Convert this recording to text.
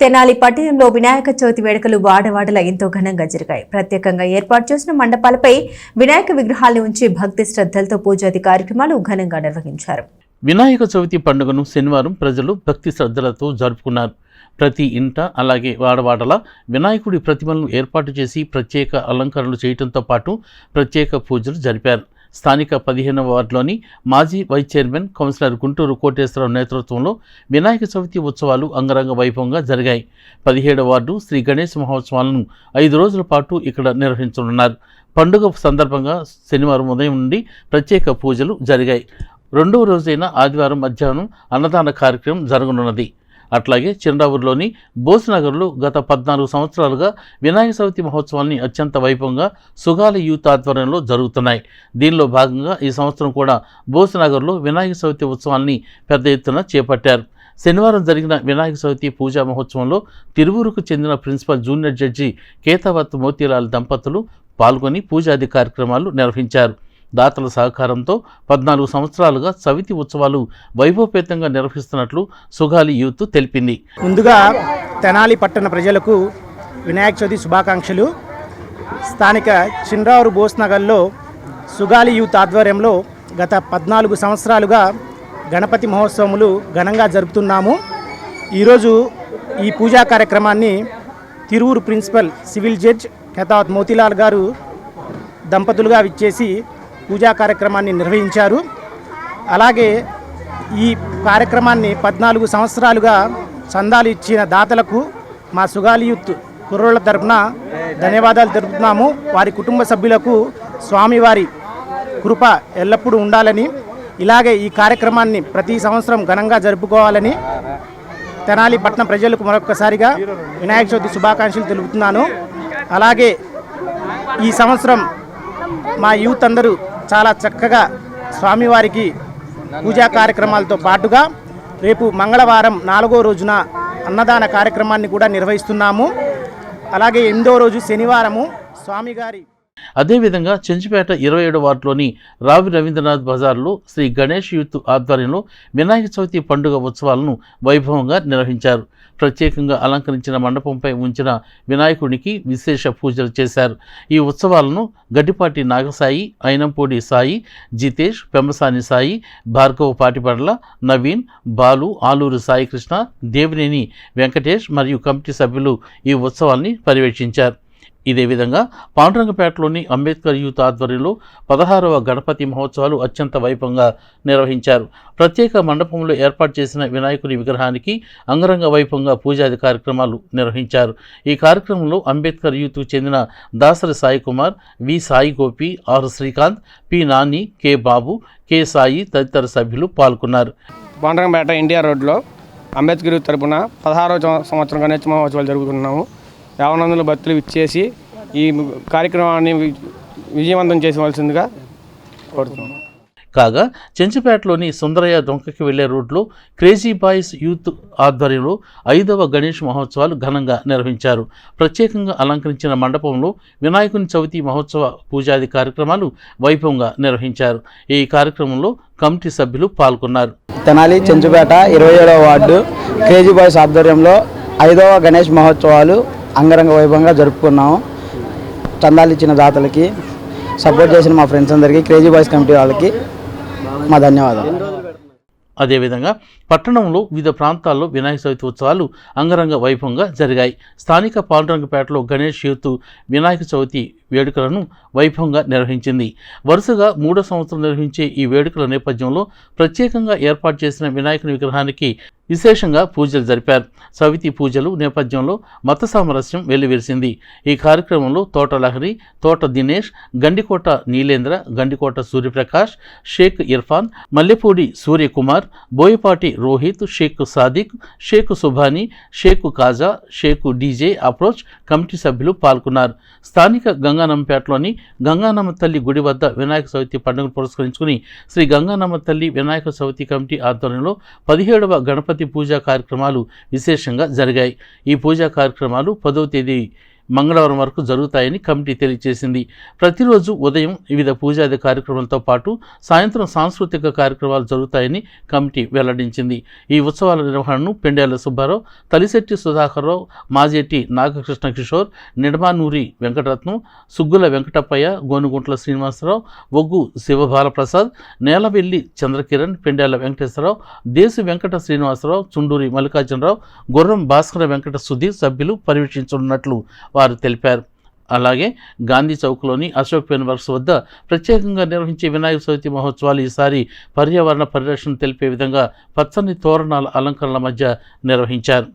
తెనాలి పట్టణంలో వినాయక చవితి వేడుకలు వాడవాడల ఎంతో ఘనంగా జరిగాయి. ప్రత్యేకంగా ఏర్పాటు చేసిన మండపాలపై వినాయక విగ్రహాలను ఉంచి భక్తి శ్రద్ధలతో పూజాది కార్యక్రమాలు ఘనంగా నిర్వహించారు. వినాయక చవితి పండుగను శనివారం ప్రజలు భక్తి శ్రద్ధలతో జరుపుకున్నారు. ప్రతి ఇంట అలాగే వాడవాడల వినాయకుడి ప్రతిమలను ఏర్పాటు చేసి ప్రత్యేక అలంకరణలు చేయడంతో పాటు ప్రత్యేక పూజలు జరిపారు. స్థానిక పదిహేనవ వార్డులోని మాజీ vice chairman councillor Guntur Koteswararao నేతృత్వంలో వినాయక చవితి ఉత్సవాలు అంగరంగ వైభవంగా జరిగాయి. పదిహేడవ వార్డు శ్రీ గణేష్ మహోత్సవాలను ఐదు రోజుల పాటు ఇక్కడ నిర్వహించనున్నారు. పండుగ సందర్భంగా శనివారం ఉదయం నుండి ప్రత్యేక పూజలు జరిగాయి. రెండవ రోజైన ఆదివారం మధ్యాహ్నం అన్నదాన కార్యక్రమం జరగనున్నది. అట్లాగే చిరండావూరులోని బోస్నగర్లో గత పద్నాలుగు సంవత్సరాలుగా వినాయక చవితి మహోత్సవాన్ని అత్యంత వైభవంగా సుగాల యూత్ ఆధ్వర్యంలో జరుగుతున్నాయి. దీనిలో భాగంగా ఈ సంవత్సరం కూడా బోస్నగర్లో వినాయక చవితి ఉత్సవాన్ని పెద్ద ఎత్తున చేపట్టారు. శనివారం జరిగిన వినాయక చవితి పూజా మహోత్సవంలో తిరువురుకు చెందిన principal junior judge Ketavath Motilal దంపతులు పాల్గొని పూజాది కార్యక్రమాలు నిర్వహించారు. దాతల సహకారంతో పద్నాలుగు సంవత్సరాలుగా చవితి ఉత్సవాలు వైభవపేతంగా నిర్వహిస్తున్నట్లు సుగాలి యూత్ తెలిపింది. ముందుగా తెనాలి పట్టణ ప్రజలకు వినాయక చవితి శుభాకాంక్షలు. స్థానిక చిన్రావురు బోస్నగర్లో సుగాలి యూత్ ఆధ్వర్యంలో గత పద్నాలుగు సంవత్సరాలుగా గణపతి మహోత్సవములు ఘనంగా జరుపుతున్నాము. ఈరోజు ఈ పూజా కార్యక్రమాన్ని Tiruvuru principal civil judge Khatavath Motilal garu దంపతులుగా విచ్చేసి పూజా కార్యక్రమాన్ని నిర్వహించారు. అలాగే ఈ కార్యక్రమాన్ని పద్నాలుగు సంవత్సరాలుగా చందాలు ఇచ్చిన దాతలకు మా సుగాలి యూత్ కుర్రోళ్ళ తరఫున ధన్యవాదాలు తెలుపుతున్నాము. వారి కుటుంబ సభ్యులకు స్వామివారి కృప ఎల్లప్పుడూ ఉండాలని ఇలాగే ఈ కార్యక్రమాన్ని ప్రతి సంవత్సరం ఘనంగా జరుపుకోవాలని తెనాలి పట్టణ ప్రజలకు మరొకసారిగా వినాయక చవితి శుభాకాంక్షలు తెలుపుతున్నాను. అలాగే ఈ సంవత్సరం మా యూత్ అందరూ చాలా చక్కగా స్వామివారికి పూజా కార్యక్రమాలతో పాటుగా రేపు మంగళవారం నాలుగో రోజున అన్నదాన కార్యక్రమాన్ని కూడా నిర్వహిస్తున్నాము. అలాగే ఎనిమిదో రోజు శనివారము స్వామిగారి అదేవిధంగా చెంచుపేట ఇరవై ఏడు వార్డులోని రావి రవీంద్రనాథ్ బజార్లో శ్రీ గణేష్ యూత్ ఆధ్వర్యంలో వినాయక చవితి పండుగ ఉత్సవాలను వైభవంగా నిర్వహించారు. ప్రత్యేకంగా అలంకరించిన మండపంపై ఉంచిన వినాయకుడికి విశేష పూజలు చేశారు. ఈ ఉత్సవాలను గడ్డిపాటి నాగసాయి అయినంపూడి సాయి జితేష్ పెంబసాని సాయి భార్గవ పాటిపండ్ల నవీన్ బాలు ఆలూరు సాయికృష్ణ దేవినేని వెంకటేష్ మరియు కమిటీ సభ్యులు ఈ ఉత్సవాన్ని పర్యవేక్షించారు. ఇదే విధంగా పాండురంగపేటలోని అంబేద్కర్ యూత్ ఆధ్వర్యంలో పదహారవ గణపతి మహోత్సవాలు అత్యంత వైభవంగా నిర్వహించారు. ప్రత్యేక మండపంలో ఏర్పాటు చేసిన వినాయకుని విగ్రహానికి అంగరంగ వైభవంగా పూజాది కార్యక్రమాలు నిర్వహించారు. ఈ కార్యక్రమంలో అంబేద్కర్ యూత్కు చెందిన Dasari Sai Kumar V Sai Gopi R Srikanth P Nani K Babu K Sai తదితర సభ్యులు పాల్గొన్నారు. పాండ్రంగపేట ఇండియా రోడ్లో అంబేద్కర్ తరపున పదహారవ సంవత్సరం గణేష్ మహోత్సవాలు జరుగుతున్నాము. యావనందుల భక్తులు ఇచ్చేసి ఈ కార్యక్రమాన్ని విజయవంతం చేయవలసిందిగా కోరుతున్నాము కాగా చెంచుపేటలోని సుందరయ్య డొంకకి వెళ్ళే రోడ్లో క్రేజీ బాయ్స్ యూత్ ఆధ్వర్యంలో ఐదవ గణేష్ మహోత్సవాలు ఘనంగా నిర్వహించారు. ప్రత్యేకంగా అలంకరించిన మండపంలో వినాయకుని చవితి మహోత్సవ పూజాది కార్యక్రమాలు వైభవంగా నిర్వహించారు. ఈ కార్యక్రమంలో కమిటీ సభ్యులు పాల్గొన్నారు. తెనాలి చెంచుపేట ఇరవై ఏడవ వార్డు క్రేజీ బాయ్స్ ఆధ్వర్యంలో ఐదవ గణేష్ మహోత్సవాలు అంగరంగ వైభవంగా జరుపుకున్నాము. చందాలు ఇచ్చిన దాతలకి సపోర్ట్ చేసిన మా ఫ్రెండ్స్ అందరికీ క్రేజీ బాయ్స్ కమిటీ వాళ్ళకి మా ధన్యవాదాలు. అదేవిధంగా పట్టణంలో వివిధ ప్రాంతాల్లో వినాయక చవితి ఉత్సవాలు అంగరంగ వైభవంగా జరిగాయి. స్థానిక పాండురంగపేటలో గణేష్ యూత్ వినాయక చవితి వేడుకలను వైభవంగా నిర్వహించింది. వరుసగా మూడో సంవత్సరం నిర్వహించే ఈ వేడుకల నేపథ్యంలో ప్రత్యేకంగా ఏర్పాటు చేసిన వినాయకుని విగ్రహానికి విశేషంగా పూజలు జరిపారు. సవితి పూజలు నేపథ్యంలో మత సామరస్యం వెల్లివిరిసింది. ఈ కార్యక్రమంలో Thota Lahari Thota Dinesh Gandikota Neelendra Gandikota Suryaprakash Shaik Irfan Mallepudi Suryakumar Boyapati Rohit Shaik Sadiq Shaik Subhani Shaik Kaja Shaik DJ approach committee సభ్యులు పాల్గొన్నారు. స్థానిక గంగానమ్మపేటలోని గంగానమ్మ తల్లి గుడి వద్ద వినాయక చవితి పండుగను పురస్కరించుకుని శ్రీ గంగానమ్మ తల్లి వినాయక చవితి కమిటీ ఆధ్వర్యంలో పదిహేడవ గణపతి పూజా కార్యక్రమాలు విశేషంగా జరిగాయి. ఈ పూజా కార్యక్రమాలు పదవ తేదీ మంగళవారం వరకు జరుగుతాయని కమిటీ తెలియజేసింది. ప్రతిరోజు ఉదయం వివిధ పూజాది కార్యక్రమాలతో పాటు సాయంత్రం సాంస్కృతిక కార్యక్రమాలు జరుగుతాయని కమిటీ వెల్లడించింది. ఈ ఉత్సవాల నిర్వహణను పెండేల సుబ్బారావు తలిశెట్టి సుధాకర్రావు మాజేటి నాగకృష్ణ కిషోర్ నిడమానూరి వెంకటరత్నం సుగ్గుల వెంకటప్పయ్య గోనుగుంట్ల శ్రీనివాసరావు ఒగ్గు శివబాలప్రసాద్ నేలవెల్లి చంద్రకిరణ్ పెండేల వెంకటేశ్వరరావు దేశ వెంకట శ్రీనివాసరావు చుండూరి మల్లికార్జునరావు గుర్రం భాస్కర వెంకట సుధీర్ సభ్యులు పర్యవేక్షించనున్నట్లు వారు తెలిపారు. అలాగే గాంధీ చౌక్లోని అశోక్ పెన్ వర్క్స్ వద్ద ప్రత్యేకంగా నిర్వహించే వినాయక చవితి మహోత్సవాలు ఈసారి పర్యావరణ పరిరక్షణ తెలిపే విధంగా పచ్చని తోరణాల అలంకరణల మధ్య నిర్వహించారు.